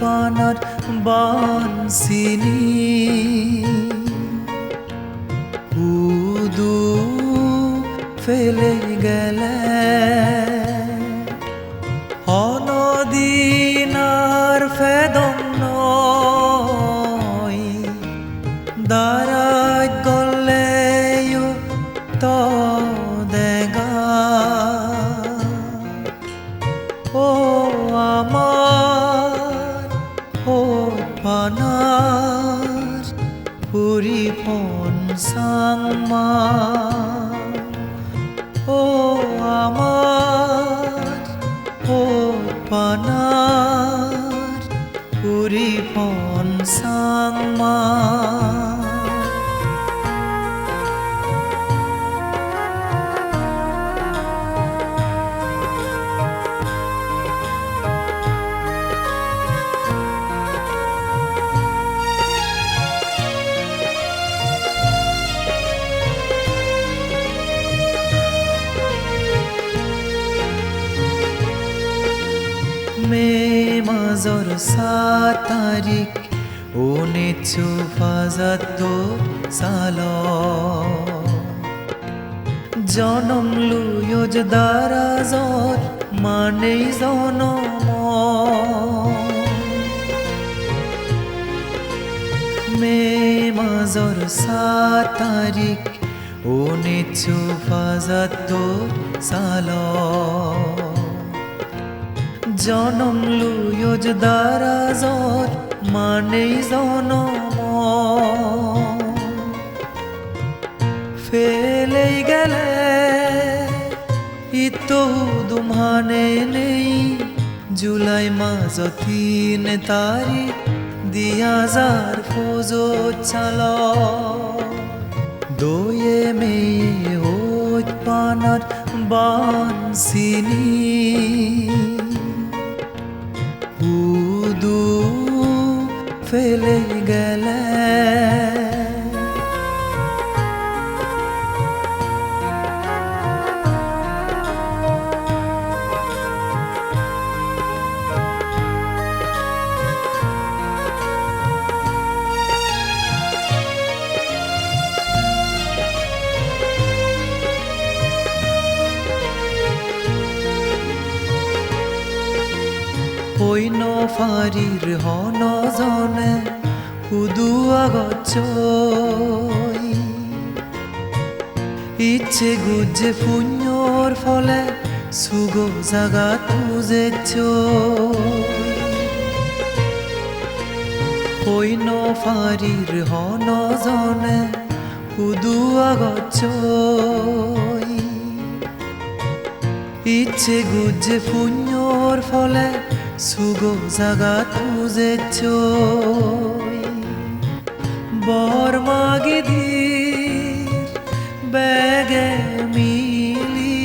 পানার বানসিনি। উদু ফেলে গেলে অনদিনার ফেদম নয় দারাজ গলেও তো দেগা ও আমার পানার পরিপন সাংমা ও আমার ও পানার পরিপন সাংমা মে মাজর সাত তারিখ উনিশশো পঁচাত্তর সাল জনম লুয়জ দারাজর মানে জনম। মে মাজর সাত তারিখ উনিশশো পঁচাত্তর সাল জনম লুয়জ দারাজর মানে জনম। ফেলে গেলে ইতো দুমানে নেই, জুলাই মাস তিন তারিখ দিয়া যার ফোজো চাল দোয়ে মেয়ে ওই পানার বানসিনী উদু ফেলে গেলে পৈন ফারির হন জনে, হুদুয়া গছ ইচ্ছে গুজে পুণ্যর ফলে সুগ জাগা তুজে পৈন ফারির হন জনে, হুদুয়া গছ ইচ্ছে গুজে পুণ্যর ফলে সুগ জাগা তুজে বর মাগিদির বেগে মিলি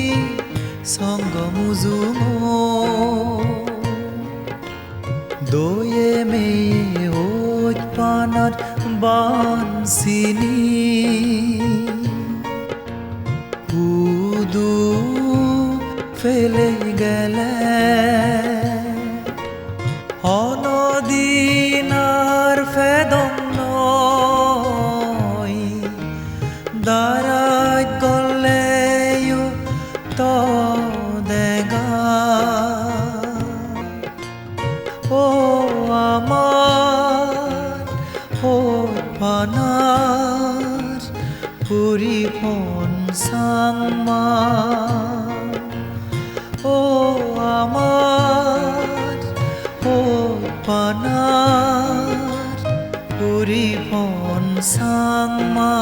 সঙ্গ মুজুম দোয়ে মেয়ে ওই পানার বানসিনী। ফেলে গেলে অনদিনার ফেদম নয় দারাজ গলেও তো দেগা ও আমার ও পানার পরিপন সাংমা ও আমার ও পরিপন সাংমা